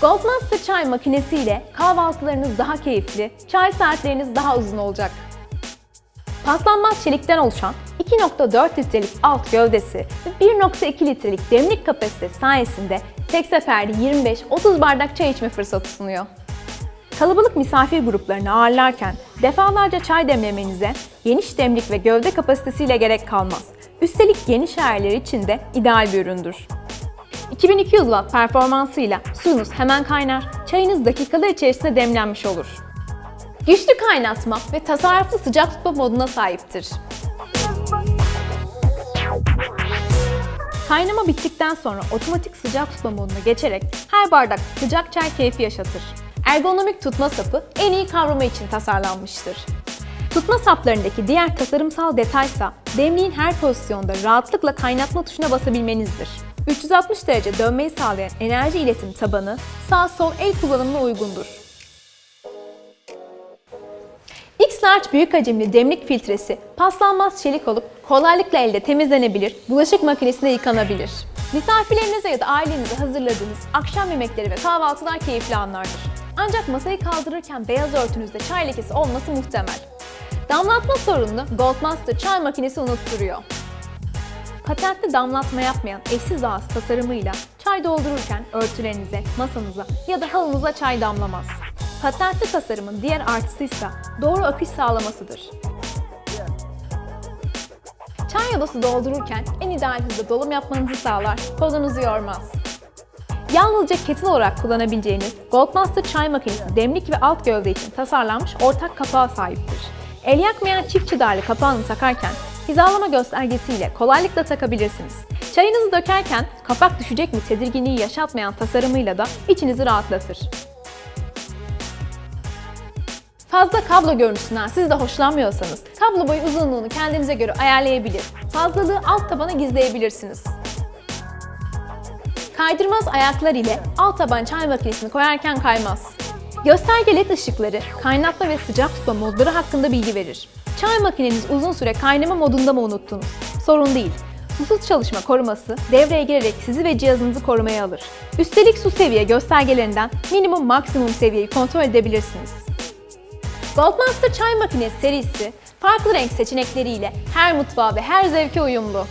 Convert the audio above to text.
Goldmaster çay makinesi ile kahvaltılarınız daha keyifli, çay saatleriniz daha uzun olacak. Paslanmaz çelikten oluşan 2.4 litrelik alt gövdesi ve 1.2 litrelik demlik kapasitesi sayesinde tek seferde 25-30 bardak çay içme fırsatı sunuyor. Kalabalık misafir gruplarını ağırlarken defalarca çay demlemenize geniş demlik ve gövde kapasitesiyle gerek kalmaz. Üstelik geniş aileler için de ideal bir üründür. 2200 watt performansıyla suyunuz hemen kaynar, çayınız dakikalar içerisinde demlenmiş olur. Güçlü kaynatma ve tasarruflu sıcak tutma moduna sahiptir. Kaynama bittikten sonra otomatik sıcak tutma moduna geçerek her bardak sıcak çay keyfi yaşatır. Ergonomik tutma sapı en iyi kavrama için tasarlanmıştır. Tutma saplarındaki diğer tasarımsal detaysa demliğin her pozisyonda rahatlıkla kaynatma tuşuna basabilmenizdir. 360 derece dönmeyi sağlayan enerji iletim tabanı sağ sol el kullanımına uygundur. X-Large büyük hacimli demlik filtresi paslanmaz çelik olup kolaylıkla elde temizlenebilir, bulaşık makinesinde yıkanabilir. Misafirlerinize ya da ailenize hazırladığınız akşam yemekleri ve kahvaltılar keyifli anlardır. Ancak masayı kaldırırken beyaz örtünüzde çay lekesi olması muhtemel. Damlatma sorununu Goldmaster çay makinesi unutturuyor. Patentli damlatma yapmayan eşsiz ağız tasarımıyla çay doldururken örtülerinize, masanıza ya da halınıza çay damlamaz. Patentli tasarımın diğer artısıysa doğru akış sağlamasıdır. Çay odası doldururken en ideal hızda dolum yapmanızı sağlar, kolunuzu yormaz. Yalnızca kettle olarak kullanabileceğiniz Goldmaster çay makinesi demlik ve alt gövde için tasarlanmış ortak kapağa sahiptir. El yakmayan çift çıdarlı kapağını takarken hizalama göstergesiyle kolaylıkla takabilirsiniz. Çayınızı dökerken kapak düşecek mi tedirginliği yaşatmayan tasarımıyla da içinizi rahatlatır. Fazla kablo görüntüsünden siz de hoşlanmıyorsanız kablo boyu uzunluğunu kendinize göre ayarlayabilir. Fazlalığı alt tabana gizleyebilirsiniz. Kaydırmaz ayaklar ile alt taban çay makinesini koyarken kaymaz. Gösterge led ışıkları kaynatma ve sıcak tutma modları hakkında bilgi verir. Çay makineniz uzun süre kaynama modunda mı unuttunuz? Sorun değil. Susuz çalışma koruması devreye girerek sizi ve cihazınızı korumaya alır. Üstelik su seviye göstergelerinden minimum maksimum seviyeyi kontrol edebilirsiniz. Goldmaster çay makinesi serisi farklı renk seçenekleriyle her mutfağa ve her zevke uyumlu.